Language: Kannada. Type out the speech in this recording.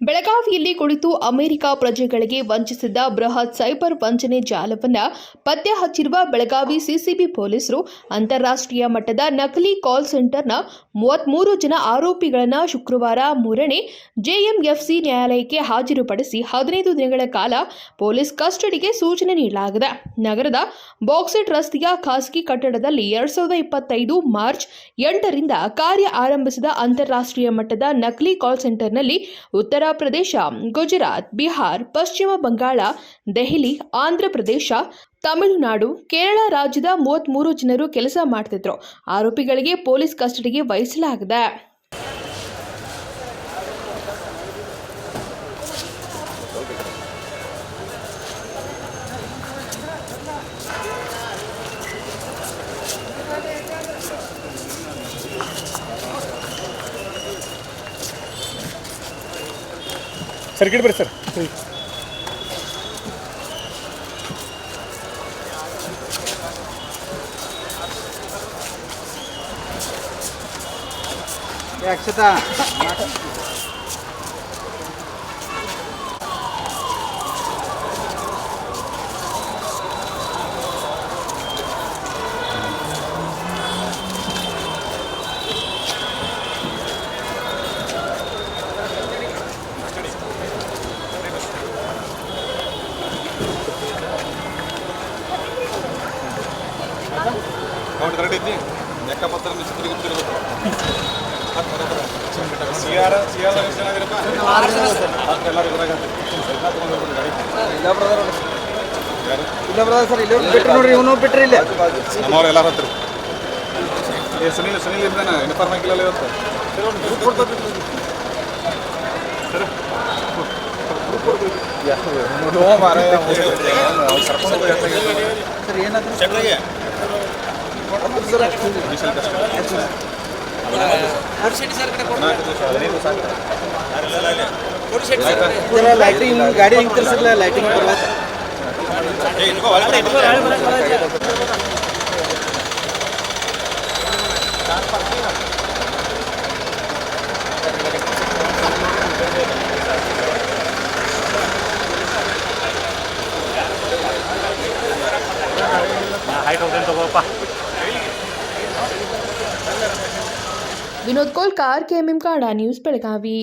ಬೆಳಗಾವಿಯಲ್ಲಿ ಕುಳಿತು ಅಮೆರಿಕ ಪ್ರಜೆಗಳಿಗೆ ವಂಚಿಸಿದ್ದ ಬೃಹತ್ ಸೈಬರ್ ವಂಚನೆ ಜಾಲವನ್ನು ಪತ್ತೆ ಹಚ್ಚಿರುವ ಬೆಳಗಾವಿ ಸಿಸಿಬಿ ಪೊಲೀಸರು ಅಂತಾರಾಷ್ಟ್ರೀಯ ಮಟ್ಟದ ನಕಲಿ ಕಾಲ್ ಸೆಂಟರ್ನ ಮೂವತ್ಮೂರು ಜನ ಆರೋಪಿಗಳನ್ನು ಶುಕ್ರವಾರ ಮೂರನೇ ಜೆಎಂಎಫ್ಸಿ ನ್ಯಾಯಾಲಯಕ್ಕೆ ಹಾಜರುಪಡಿಸಿ ಹದಿನೈದು ದಿನಗಳ ಕಾಲ ಪೊಲೀಸ್ ಕಸ್ಟಡಿಗೆ ಸೂಚನೆ ನೀಡಲಾಗಿದೆ. ನಗರದ ಬಾಕ್ಸೆಟ್ ರಸ್ತೆಯ ಖಾಸಗಿ ಕಟ್ಟಡದಲ್ಲಿ ಎರಡ್ ಸಾವಿರದ ಇಪ್ಪತ್ತೈದು ಮಾರ್ಚ್ ಎಂಟರಿಂದ ಕಾರ್ಯ ಆರಂಭಿಸಿದ ಅಂತಾರಾಷ್ಟ್ರೀಯ ಮಟ್ಟದ ನಕಲಿ ಕಾಲ್ ಸೆಂಟರ್ನಲ್ಲಿ ಉತ್ತರ ಪ್ರದೇಶ ಗುಜರಾತ್, ಬಿಹಾರ್, ಪಶ್ಚಿಮ ಬಂಗಾಳ, ದೆಹಲಿ, ಆಂಧ್ರ ಪ್ರದೇಶ, ತಮಿಳುನಾಡು, ಕೇರಳ ರಾಜ್ಯದ ಮೂವತ್ತ್ಮೂರು ಜನರು ಕೆಲಸ ಮಾಡ್ತಿದ್ರು. ಆರೋಪಿಗಳಿಗೆ ಪೊಲೀಸ್ ಕಸ್ಟಡಿಗೆ ವಹಿಸಲಾಗಿದೆ. ಸರ್ ಗಿಡ ಬರ್ರಿ ಸರ್. ಅಕ್ಷತಾ. ನೋಡಿ ರೆಡಿ ಐತಿ? ಲೆಕ್ಕಪತ್ರ ಮಿಸ್ ತಿರುಗುತ್ತಿರ್ಬೇಕು. ಸಿಆರ್ ಸಿಆರ್ ಸಿ ಆರ್ ಇದೀರಪ್ಪ ಎಲ್ಲರೂ ಇದ್ರಾಗ ಎಲ್ಲ ತಗೊಂಡು ಗಾಡಿ. ಇಲ್ಲ ಬ್ರದರ್ ಇಲ್ಲ ಬ್ರದರ್ ಸರ್ ಇಲ್ಲಿ ಬಿಟ್ರಿ ನೋಡ್ರಿ ಇವನು ಬಿಟ್ಟರೆ ಇಲ್ಲ. ನಮ್ಮವ್ರು ಎಲ್ಲರೂ ಹತ್ತಿರ ಏ ಸುನೀಲ್ ಸುನೀಲ್ ಇದ್ದಾನೆ ಯೂನಿಫಾರ್ಮ್ ಹಾಕಿಲ್ಲ ಇವತ್ತು? Group sir. ಎಷ್ಟಾಗಿದೆ ಸರ್ ಏನಾದ್ರು ಲೈಟಿಂಗ್ ಗಾಡಿ ಹಿಂಗೆ ತಿರ್ಸಿಲ್ಲ lighting Vinod Kolkar K M M काड़ा न्यूज़ बेलगावी।